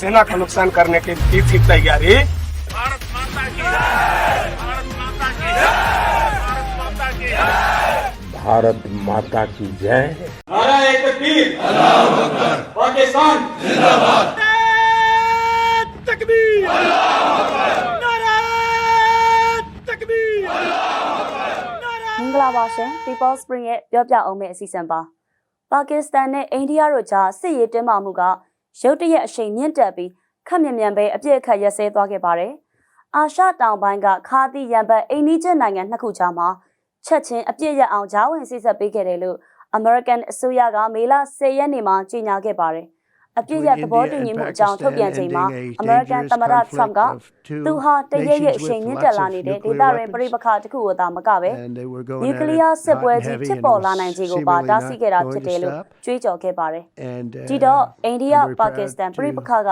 सेना का नुकसान करने की की थी तैयारी भारत माता की जय भारत माता की जय भारत माता की जय भारत माता की जय नारा एक तकबीर पाकिस्तानမင်္ဂလာပါရှင် People Spring ရဲ့ပြောပြအောင်မယ့်အစီအစဉ်ပါပါကစ္စတန်နဲ့အိန္ဒိယတို့ကြားစစ်ရေးတင်းမာမှုက ရုတ်တရက်အရှိန်မြင့်တက်ပြီးခက်မြင်မြန်ပဲအပြစ်အခတ်ရက်စဲသွားခဲ့ပါတယ်အာရှတောင်ပိုင်းကခါတီရန်ဘတ်အိန္ဒိချင်းနိုင်ငံနှစ်ခုကြားမှာချက်ချင်းအပြစ်ရအောင်ဂျားဝင်စိစက်ပေးခဲ့တယ်လို့ American အစိုးရကမေလ10ရက်နေ့မှာကြေညာခဲ့ပါတယ် အပြစ်ရသဘောတူညီမှုအကြောင်းထုတ်ပြန်ချိန်မှာ American သမ္မတ Trump ကသူဟာတရရဲ့အရှိန်မြင့်တက်လာနေတဲ့ဒေသတွင်ပြိပခါတစ်ခုကိုသာမကပဲ နျူကလ িয়ার စစ်ပွဲကြီးဖြစ်ပေါ်လာနိုင်ခြေကိုပါတားဆီးခဲ့တာဖြစ်တယ်လို့ကြွေးကြော်ခဲ့ပါတယ်။ဒီတော့အိန္ဒိယပါကစ္စတန်ပြိပခါက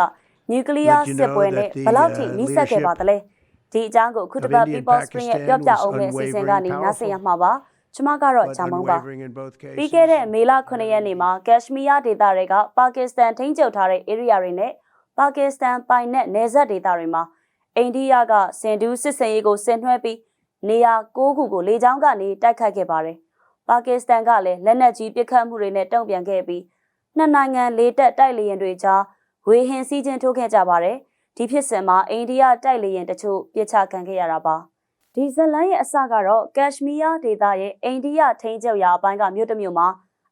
နျူကလ িয়ার စစ်ပွဲနဲ့ဘယ်လောက်ထိနှိစက်ခဲ့ပါသလဲ။ဒီအကြောင်းကိုခုတစ်ပတ် People Spring ရဲ့ပြောပြအောင်မယ့်အစီအစဉ်ကနေနားဆင်ရမှာပါ။ ကျွန်မကတော့ဂျာမုံပါ။ပြီးခဲ့တဲ့မေလ9ရက်နေ့မှာကက်ရှမီးယားဒေသတွေကပါကစ္စတန်ထိန်းချုပ်ထားတဲ့ area တွေနဲ့ပါကစ္စတန်ပိုင်နက်နယ်စပ်ဒေသတွေမှာအိန္ဒိယကစင်ဒူးစစ်စင်ရေးကိုဆင်နွှဲပြီးနေရာ၉ခုကိုလေကြောင်းကနေတိုက်ခတ်ခဲ့ပါတယ်။ပါကစ္စတန်ကလည်းလက်နက်ကြီးပစ်ခတ်မှုတွေနဲ့တုံ့ပြန်ခဲ့ပြီးနှစ်နိုင်ငံလေတပ်တိုက်လေယာဉ်တွေကြားဝေဟင်စီးချင်းထိုးခဲ့ကြပါတယ်။ဒီဖြစ်စဉ်မှာအိန္ဒိယတိုက်လေယာဉ်တချို့ပြစ်ချခံခဲ့ရတာပါ။ ဒီဇလန်ရဲ့အစကတော့ကက်ရှမီးယားဒေသရဲ့အိန္ဒိယထိန်းချုပ်ရာအပိုင်းကမြို့တစ်မြို့မှာ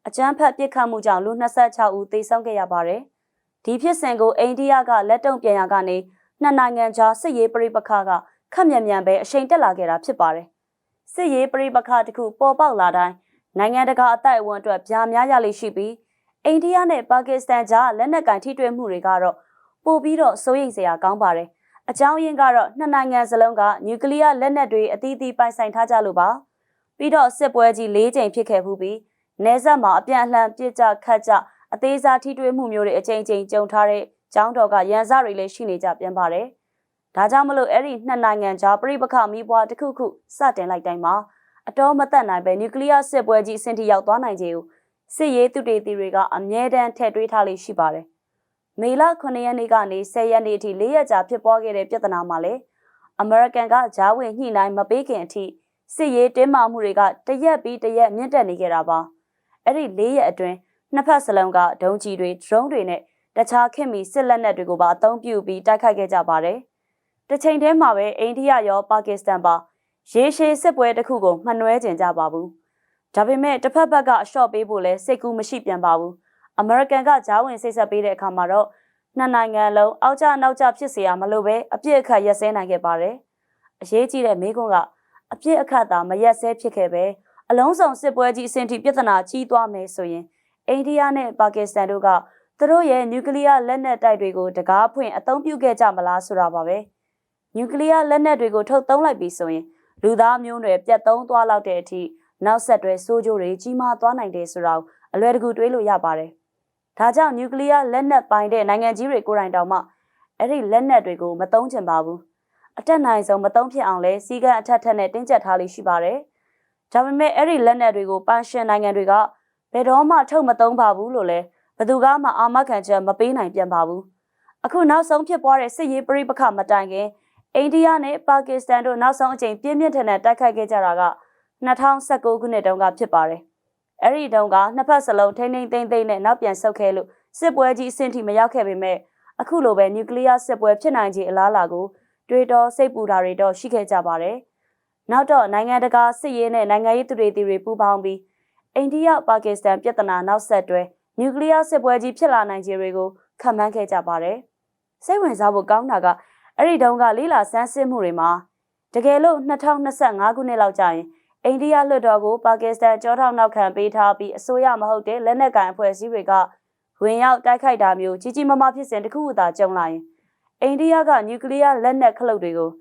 အကြမ်းဖက်ပစ်ခတ်မှုကြောင့်လူ26ဦးသေဆုံးခဲ့ရပါတယ်။ဒီဖြစ်စဉ်ကိုအိန္ဒိယကလက်တုံ့ပြန်ရကနေနှစ်နိုင်ငံကြားစစ်ရေးပရိပခါကခက်မြန်မြန်ပဲအရှိန်တက်လာခဲ့တာဖြစ်ပါတယ်။စစ်ရေးပရိပခါတစ်ခုပေါ်ပေါက်လာတိုင်းနိုင်ငံတကာအတိုက်အဝန်းအတွက်ပြားများရလိမ့်ရှိပြီးအိန္ဒိယနဲ့ပါကစ္စတန်ကြားလက်နက်ကင်ထိတွေ့မှုတွေကတော့ပိုပြီးတော့စိုးရိမ်စရာကောင်းပါတယ်။ အကြောင်းရင်းကတော့နှစ်နိုင်ငံစလုံးကနျူကလ িয়ার လက်နက်တွေအသီးသီးပိုင်ဆိုင်ထားကြလို့ပါ။ပြီးတော့စစ်ပွဲကြီး၄ကြိမ်ဖြစ်ခဲ့မှုပြီးနေဆက်မှာအပြန်အလှန်ပြစ်ကြခတ်ကြအသေးစားထိတွေ့မှုမျိုးတွေအကြိမ်ကြိမ်ကြုံထားတဲ့ကျောင်းတော်ကရန်စတွေလည်းရှိနေကြပြန်ပါတယ်။ဒါကြောင့်မလို့အဲ့ဒီနှစ်နိုင်ငံကြားပြိပခမီးပွားတစ်ခုခုစတင်လိုက်တိုင်းမှာအတော်မသက်နိုင်ပဲနျူကလ িয়ার စစ်ပွဲကြီးအဆင့်ထိရောက်သွားနိုင်ခြေကိုစစ်ရေးသူတေသီတွေကအမြဲတမ်းထည့်တွေးထားလေးရှိပါတယ်။ မေလ9ရက်နေ့ကနေ10ရက်နေ့အထိ၄ရက်ကြာဖြစ်ပွားခဲ့တဲ့ပြဿနာမှာလည်းအမေရိကန်ကဂျားဝင်ညှိနှိုင်းမပေးခင်အထိစစ်ရေးတင်းမာမှုတွေကတရက်ပြီးတရက်မြင့်တက်နေကြတာပါ။အဲ့ဒီ၄ရက်အတွင်းနှစ်ဖက်စလုံးကဒုံးကျည်တွေဒရုန်းတွေနဲ့တခြားခင်မီစစ်လက်နက်တွေကိုပါအသုံးပြုပြီးတိုက်ခိုက်ခဲ့ကြပါတယ်။တစ်ချိန်တည်းမှာပဲအိန္ဒိယရောပါကစ္စတန်ပါရေရှည်စစ်ပွဲတစ်ခုကိုမှန်နွဲကျင်ကြပါဘူး။ဒါပေမဲ့တစ်ဖက်ဘက်ကအရှော့ပေးဖို့လဲစိတ်ကူးမရှိပြန်ပါဘူး။ အမေရိကန်ကဂျားဝင်စိတ်ဆက်ပေးတဲ့အခါမှာတော့နှစ်နိုင်ငံလုံးအောက်ကျနောက်ကျဖြစ်เสียမလို့ပဲအပြစ်အခတ်ရက်စဲနိုင်ခဲ့ပါတယ်။အရေးကြီးတဲ့မိကွန်းကအပြစ်အခတ်သာမရက်စဲဖြစ်ခဲ့ပဲအလုံးစုံစစ်ပွဲကြီးအဆင့်ထိပြဿနာကြီးသွားမယ်ဆိုရင်အိန္ဒိယနဲ့ပါကစ္စတန်တို့ကသူတို့ရဲ့နျူကလ িয়ার လက်နက်တိုက်တွေကိုတကားဖွင့်အသုံးပြုခဲ့ကြမလားဆိုတာပါပဲနျူကလ িয়ার လက်နက်တွေကိုထုတ်သုံးလိုက်ပြီဆိုရင်လူသားမျိုးနွယ်ပြတ်သုံးသွားလောက်တဲ့အထိနောက်ဆက်တွဲဆိုးကျိုးတွေကြီးမားသွားနိုင်တယ်ဆိုတာကိုအလွယ်တကူတွေးလို့ရပါတယ် ဒါကြောင့်နျူကလ িয়ার လက်နက်ပိုင်တဲ့နိုင်ငံကြီးတွေကိုယ်တိုင်တောင်မှအဲ့ဒီလက်နက်တွေကိုမသုံးချင်ပါဘူးအတက်နိုင်ဆုံးမသုံးဖြစ်အောင်လဲစီကံအထက်ထက်နဲ့တင်းကျပ်ထားလေးရှိပါတယ်ဒါပေမဲ့အဲ့ဒီလက်နက်တွေကိုပန်းရှင်နိုင်ငံတွေကဘယ်တော့မှထုတ်မသုံးပါဘူးလို့လဲဘသူကမှအာမခံချက်မပေးနိုင်ပြန်ပါဘူးအခုနောက်ဆုံးဖြစ်ပွားတဲ့စစ်ရေးပရိပခမတိုင်ခင်အိန္ဒိယနဲ့ပါကစ္စတန်တို့နောက်ဆုံးအကြိမ်ပြင်းပြင်းထန်ထန်တိုက်ခိုက်ခဲ့ကြတာက2019ခုနှစ်တုန်းကဖြစ်ပါတယ် အဲ့ဒီတုန်းကနှစ်ဖက်စလုံးထိမ့်ထိမ့်သိမ့်သိမ့်နဲ့နောက်ပြန်ဆုတ်ခဲလို့စစ်ပွဲကြီးအဆင့်ထိမရောက်ခဲ့ပေမဲ့အခုလိုပဲနျူကလ িয়ার စစ်ပွဲဖြစ်နိုင်ခြေအလားအလာကိုတွေးတောစိတ်ပူတာတွေတော့ရှိခဲ့ကြပါတယ်နောက်တော့နိုင်ငံတကာစစ်ရေးနဲ့နိုင်ငံရေးသူတွေတီတွေပူးပေါင်းပြီးအိန္ဒိယပါကစ္စတန်ပြဿနာနောက်ဆက်တွဲနျူကလ িয়ার စစ်ပွဲကြီးဖြစ်လာနိုင်ခြေတွေကိုခံမှန်းခဲ့ကြပါတယ်။စိတ်ဝင်စားဖို့ကောင်းတာကအဲ့ဒီတုန်းကလေးလာဆန်းစစ်မှုတွေမှာတကယ်လို့2025ခုနှစ်လောက်ကြာရင် အိန္ဒိယလွှတ်တော်ကိုပါကစ္စတန်ကြောထောက်နောက်ခံပေးထားပြီးအစိုးရမဟုတ်တဲ့လက်နက်ကိုင်အဖွဲ့အစည်းတွေကဝင်ရောက်တိုက်ခိုက်တာမျိုးကြီးကြီးမားမားဖြစ်စဉ်တစ်ခုခုသာကြုံလာရင်အိန္ဒိယကနျူကလ িয়ার လက်နက်ခလုတ်တွေကို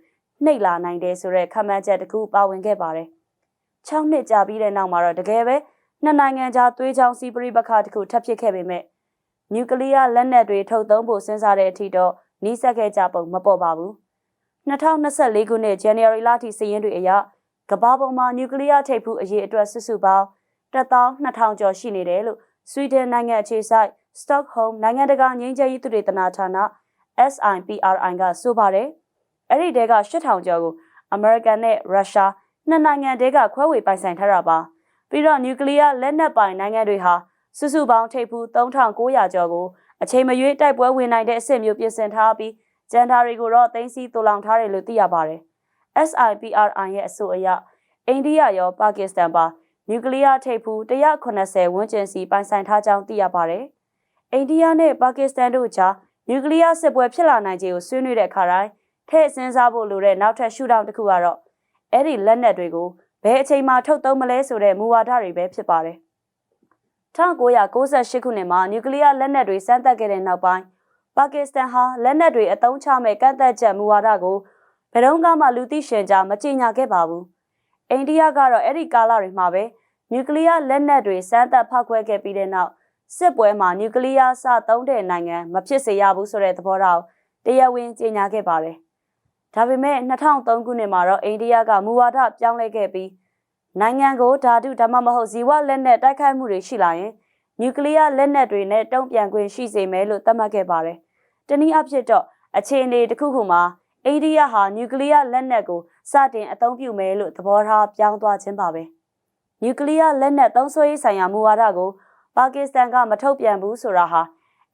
နှိပ်လာနိုင်တယ်ဆိုတဲ့ခန့်မှန်းချက်တစ်ခုပါဝင်ခဲ့ပါတယ်။6နှစ်ကြာပြီးတဲ့နောက်မှာတော့တကယ်ပဲနှစ်နိုင်ငံကြားသွေးချောင်းစီးပရိပခတစ်ခုထပ်ဖြစ်ခဲ့ပေမဲ့နျူကလ িয়ার လက်နက်တွေထုတ်သုံးဖို့စဉ်းစားတဲ့အထိတော့နှီးစက်ခဲ့ကြပုံမပေါ်ပါဘူး2024ခုနှစ် January လထိစည်ရင်းတွေအရ ကမ္ဘာပေါ်မှာနျူကလ িয়ার ထိပ်ဖူးအရေးအတွက်စုစုပေါင်း12000ကျော်ရှိနေတယ်လို့ဆွီဒင်နိုင်ငံအခြေစိုက် Stockholm နိုင်ငံတကာငြိမ်းချမ်းရေးသုတေသနဌာန SIPRI ကဆိုပါတယ်အဲ့ဒီတဲက8000ကျော်ကိုအမေရိကန်နဲ့ရုရှားနှစ်နိုင်ငံတဲကခွဲဝေပိုင်ဆိုင်ထားတာပါပြီးတော့နျူကလ িয়ার လက်နက်ပိုင်နိုင်ငံတွေဟာစုစုပေါင်းထိပ်ဖူး3900ကျော်ကိုအချိန်မရွေးတိုက်ပွဲဝင်နိုင်တဲ့အဆင့်မျိုးပြင်ဆင်ထားပြီးဂျန်ဒါတွေကိုတော့သိမ်းဆည်းတူလောင်ထားတယ်လို့သိရပါတယ် SIPRI ရဲ့အဆိုအရအိန္ဒိယရောပါကစ္စတန်ပါနျူကလ িয়ার ထိပ်ဖူး180ဝန်းကျင်စီပိုင်ဆိုင်ထားကြောင်းသိရပါတယ်အိန္ဒိယနဲ့ပါကစ္စတန်တို့ကြားနျူကလ িয়ার စစ်ပွဲဖြစ်လာနိုင်ခြေကိုဆွေးနွေးတဲ့အခါတိုင်းထည့်စဉ်းစားဖို့လိုတဲ့နောက်ထပ်ရှုထောင့်တစ်ခုကတော့အဲ့ဒီလက်နက်တွေကိုဘယ်အချိန်မှထုတ်သုံးမလဲဆိုတဲ့မူဝါဒတွေပဲဖြစ်ပါတယ်1998ခုနှစ်မှာနျူကလ িয়ার လက်နက်တွေစမ်းသပ်ခဲ့တဲ့နောက်ပိုင်းပါကစ္စတန်ဟာလက်နက်တွေအသုံးချမဲ့ကန့်သက်ချက်မူဝါဒကို ဘယ်တော့မှလူသိရှင်ကြားမကြေညာခဲ့ပါဘူး။အိန္ဒိယကတော့အဲ့ဒီကာလတွေမှာပဲနျူကလ িয়ার လက်နက်တွေစမ်းသပ်ဖောက်ခွဲခဲ့ပြီးတဲ့နောက်စစ်ပွဲမှာနျူကလ িয়ার စသုံးတဲ့နိုင်ငံမဖြစ်စေရဘူးဆိုတဲ့သဘောထားတရားဝင်ကြေညာခဲ့ပါတယ်။ဒါပေမဲ့2003ခုနှစ်မှာတော့အိန္ဒိယကမူဝါဒပြောင်းလဲခဲ့ပြီးနိုင်ငံကိုဓာတုဒါမှမဟုတ်ဇီဝလက်နက်တိုက်ခိုက်မှုတွေရှိလာရင်နျူကလ িয়ার လက်နက်တွေနဲ့တုံ့ပြန်ခွင့်ရှိစေမယ်လို့သတ်မှတ်ခဲ့ပါတယ်။တနည်းအားဖြင့်တော့အခြေအနေတစ်ခုခုမှာ အိန္ဒိယဟာနျူကလ িয়ার လက်နက်ကိုစတင်အသုံးပြုမယ်လို့သဘောထားပြောင်းသွားခြင်းပါပဲ။နျူကလ িয়ার လက်နက်သုံးစွဲရေးဆိုင်ရာမူဝါဒကိုပါကစ္စတန်ကမထုတ်ပြန်ဘူးဆိုတာဟာ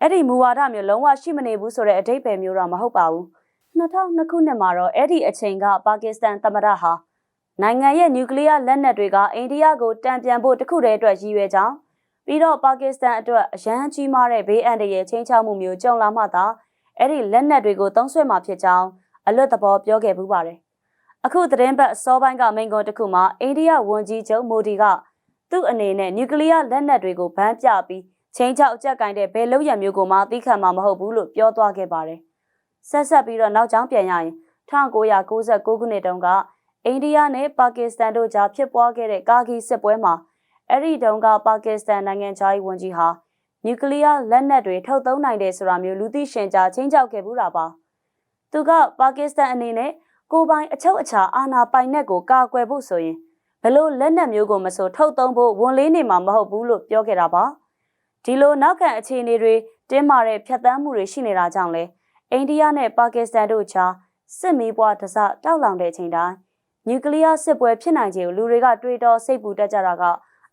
အဲ့ဒီမူဝါဒမျိုးလုံးဝရှိမနေဘူးဆိုတဲ့အတိတ်ပဲမျိုးတော့မဟုတ်ပါဘူး။2002ခုနှစ်မှာတော့အဲ့ဒီအချိန်ကပါကစ္စတန်သမ္မတဟာနိုင်ငံရဲ့နျူကလ িয়ার လက်နက်တွေကအိန္ဒိယကိုတံပြန်ဖို့တခုတည်းအတွက်ရည်ရွယ်ကြောင်းပြီးတော့ပါကစ္စတန်အတွက်အရန်ကြီးမားတဲ့ဘေးအန္တရာယ်ချင်းချောက်မှုမျိုးကြုံလာမှသာအဲ့ဒီလက်နက်တွေကိုသုံးဆွဲမှာဖြစ်ကြောင်း အလွတ်သဘောပြောခဲ့ပူးပါတယ်။အခုသတင်းပတ်စောပိုင်းကမိန့်ခွန်းတစ်ခုမှာအိန္ဒိယဝန်ကြီးချုပ်မိုဒီကသူ့အနေနဲ့နျူကလ িয়ার လက်နက်တွေကိုဗန်းပြပြီးချင်းချောက်အကြက်ကင်တဲ့ဘယ်လို့ရမျိုးကိုမှသိခံမှာမဟုတ်ဘူးလို့ပြောသွားခဲ့ပါတယ်။ဆက်ဆက်ပြီးတော့နောက်ကျောင်းပြန်ရရင်1996ခုနှစ်တုန်းကအိန္ဒိယနဲ့ပါကစ္စတန်တို့ကြားဖြစ်ပွားခဲ့တဲ့ကာဂီစစ်ပွဲမှာအဲ့ဒီတုန်းကပါကစ္စတန်နိုင်ငံသားဝန်ကြီးဟာနျူကလ িয়ার လက်နက်တွေထုတ်သုံးနိုင်တယ်ဆိုတာမျိုးလူသိရှင်ကြားချင်းချောက်ခဲ့ဘူးတာပါ သူကပါကစ္စတန်အနေနဲ့ကိုပိုင်အချုပ်အခြာအာဏာပိုင်နက်ကိုကာကွယ်ဖို့ဆိုရင်ဘလို့လက်နက်မျိုးကိုမဆိုထုတ်သုံးဖို့ဝန်လေးနေမှာမဟုတ်ဘူးလို့ပြောခဲ့တာပါဒီလိုနောက်ခံအခြေအနေတွေတင်းမာတဲ့ဖြတ်တန်းမှုတွေရှိနေတာကြောင့်လဲအိန္ဒိယနဲ့ပါကစ္စတန်တို့ကြားစစ်မီးပွားတစတောက်လောင်တဲ့အချိန်တိုင်းနျူကလ িয়ার စစ်ပွဲဖြစ်နိုင်ခြေကိုလူတွေကတွေးတောစိတ်ပူတက်ကြတာက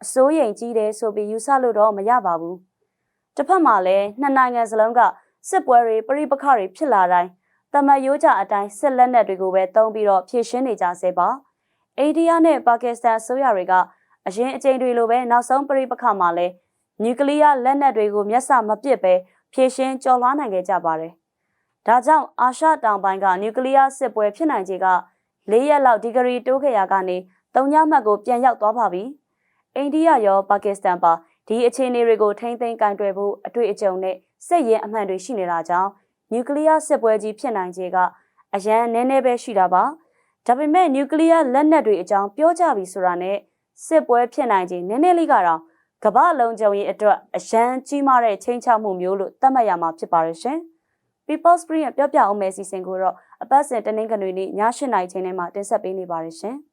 အစိုးရိမ်ကြီးတယ်ဆိုပြီးယူဆလို့တော့မရပါဘူး။တစ်ဖက်မှာလည်းနှစ်နိုင်ငံစလုံးကစစ်ပွဲတွေပြိပခတွေဖြစ်လာတိုင်း တမတ်ရိုးကြအတိုင်းစစ်လက်နက်တွေကိုပဲတုံးပြီးတော့ဖြည့်ရှင်းနေကြဆဲပါ။အိန္ဒိယနဲ့ပါကစ္စတန်အစိုးရတွေကအရင်အကြိမ်တွေလိုပဲနောက်ဆုံးပြိပခမှာလည်းနျူကလ িয়ার လက်နက်တွေကိုမျက်စာမပစ်ပဲဖြည့်ရှင်းကျော်လွှားနိုင်ခဲ့ကြပါတယ်။ဒါကြောင့်အာရှတောင်ပိုင်းကနျူကလ িয়ার စစ်ပွဲဖြစ်နိုင်ခြေက၄ရက်လောက်ဒီဂရီတိုးခဲ့ရကနေ၃ညမှတ်ကိုပြန်ရောက်သွားပါပြီ။အိန္ဒိယရောပါကစ္စတန်ပါဒီအခြေအနေတွေကိုထိမ့်သိမ်းကင်တွယ်ဖို့အတွေ့အကြုံနဲ့စစ်ရေးအမှန်တွေရှိနေတာကြောင့် နျူကလ িয়ার စစ်ပွဲကြီးဖြစ်နိုင်ခြေကအရန်နည်းနည်းပဲရှိတာပါ။ဒါပေမဲ့နျူကလ িয়ার လက်နက်တွေအကြောင်းပြောကြပြီဆိုတာနဲ့စစ်ပွဲဖြစ်နိုင်ခြေနည်းနည်းလေးကတော့ကမ္ဘာလုံးကြုံရေးအတွက်အရန်ကြီးမားတဲ့ချိန်ချမှုမျိုးလို့သတ်မှတ်ရမှာဖြစ်ပါရဲ့ရှင်။ People Spring ရဲ့ပြောပြအောင်မယ့်စီစဉ်ကိုတော့အပတ်စဉ်တနင်္ဂနွေနေ့ည8:00နာရီချိန်ထဲမှာတင်ဆက်ပေးနေပါတယ်ရှင်။